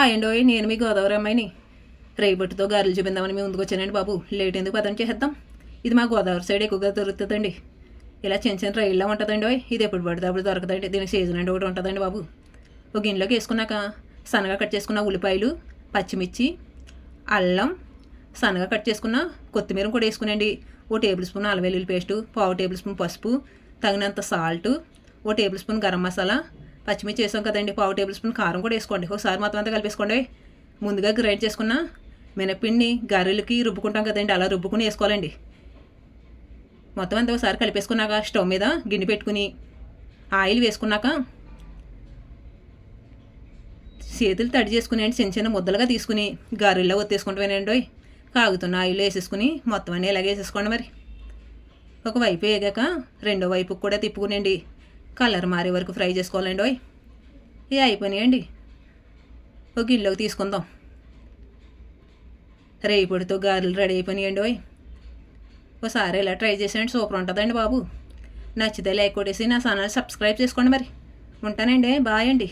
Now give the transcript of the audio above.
ఆయండోయ్ నేను మీ గోదావరి అమ్మాయిని. రేపటితో గారెలు చూపిందామని మీ ముందుకు వచ్చానండి బాబు. లేట్ ఎందుకు పదం చేసేద్దాం? ఇది మా గోదావరి సైడ్ ఎక్కువగా దొరుకుతుందండి. ఇలా చిన్న చిన్న రైల్లో ఉంటుందండి ఓయ్. ఇది ఎప్పుడు పడితే అప్పుడు దొరకదండి. దీనికి సీజన్ అండి ఒకటి ఉంటుందండి బాబు. ఒక గిన్నెలోకి వేసుకున్నాక సన్నగా కట్ చేసుకున్న ఉల్లిపాయలు పచ్చిమిర్చి అల్లం సన్నగా కట్ చేసుకున్న కొత్తిమీర కూడా వేసుకునండి. ఓ టేబుల్ స్పూన్ అల్లం వెల్లుల్లి పేస్టు పావు టేబుల్ స్పూన్ పసుపు తగినంత సాల్ట్ ఓ టేబుల్ స్పూన్ గరం మసాలా పచ్చిమిర్చి వేసాం కదండి పావు టేబుల్ స్పూన్ కారం కూడా వేసుకోండి. ఒకసారి మొత్తం అంతా కలిపేసుకోండి. ముందుగా గ్రైండ్ చేసుకున్న మినపిండిని గారెలకి రుబ్బుకుంటాం కదండి అలా రుబ్బుకుని వేసుకోవాలండి. మొత్తం అంతా ఒకసారి కలిపేసుకున్నాక స్టవ్ మీద గిన్నె పెట్టుకుని ఆయిల్ వేసుకున్నాక చేతులు తడి చేసుకుని చిన్న చిన్న ముద్దలుగా తీసుకుని గారెల్లో ఒత్తేసుకుంటామేనండి కాగుతున్న ఆయిల్ వేసేసుకుని మొత్తం అన్నీ ఇలాగే వేసేసుకోండి మరి. ఒక వైపు వేగాక రెండో వైపుకి కూడా తిప్పుకునండి. కలర్ మారే వరకు ఫ్రై చేసుకోవాలండి ఓయ్. ఏ అయిపోయినాయండి. ఒక గిన్నెలోకి తీసుకుందాం. రేపొడితో గారెలు రెడీ అయిపోయినాయండి ఓయ్. ఒకసారి ఇలా ట్రై చేసేయండి సూపర్ ఉంటుందండి బాబు. నచ్చితే లైక్ కొట్టేసి నా ఛానల్ సబ్స్క్రైబ్ చేసుకోండి మరి. ఉంటానండి బాయ్ అండి.